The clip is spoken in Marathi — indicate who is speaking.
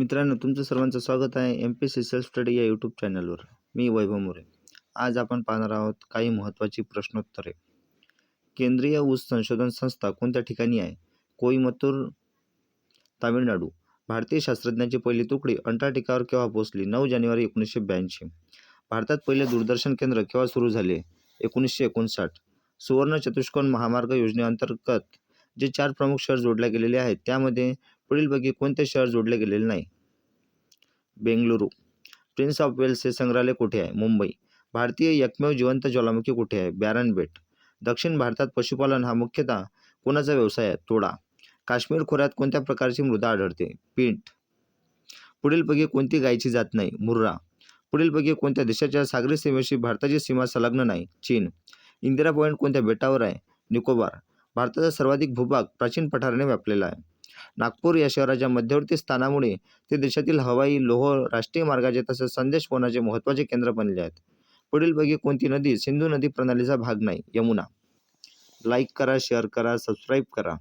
Speaker 1: मित्रांनो तुमचं सर्वांचं स्वागत आहे M P C self study या यूट्यूब चॅनलवर मी वैभव मोरे. आज आपण पाहणार आहोत काही महत्त्वाची प्रश्नोत्तरे. केंद्रीय ऊस संशोधन संस्था कोणत्या ठिकाणी आहे? कोईमतूर तामिळनाडू. भारतीय शास्त्रज्ञांची पहिली तुकडी अंटार्क्टिकावर केव्हा पोहोचली? नऊ जानेवारी एकोणीसशे ब्याऐंशी. भारतात पहिले दूरदर्शन केंद्र केव्हा सुरू झाले? एकोणीसशे एकोणसाठ. सुवर्ण चतुष्कोन महामार्ग योजनेअंतर्गत जे चार प्रमुख शहर जोडले गेलेले आहेत त्यामध्ये पुढीलपैकी कोणते शहर जोडले गेलेले नाही? बेंगलुरू. प्रिन्स ऑफ वेल्स हे संग्रहालय कुठे आहे? मुंबई. भारतीय एकमेव जिवंत ज्वालामुखी कुठे आहे? बॅरन बेट. दक्षिण भारतात पशुपालन हा मुख्यतः कोणाचा व्यवसाय आहे? तोडा. काश्मीर खोऱ्यात कोणत्या प्रकारची मृदा आढळते? पीठ. पुढीलपैकी कोणती गायची जात नाही? मुर्रा. पुढीलपैकी कोणत्या देशाच्या सागरी सीमेशी भारताची सीमा संलग्न नाही? चीन. इंदिरा पॉईंट कोणत्या बेटावर आहे? निकोबार. भारताचा सर्वाधिक भूभाग प्राचीन पठाराने व्यापलेला आहे. नागपूर या शहराच्या मध्यवर्ती स्थानामुळे ते देशातील हवाई लोह राष्ट्रीय मार्गाचे तसेच संदेश वहनाचे महत्त्वाचे केंद्र बनले आहेत. पुढीलपैकी कोणती नदी सिंधू नदी प्रणालीचा भाग नाही यमुना. लाईक करा शेअर करा सबस्क्राईब करा.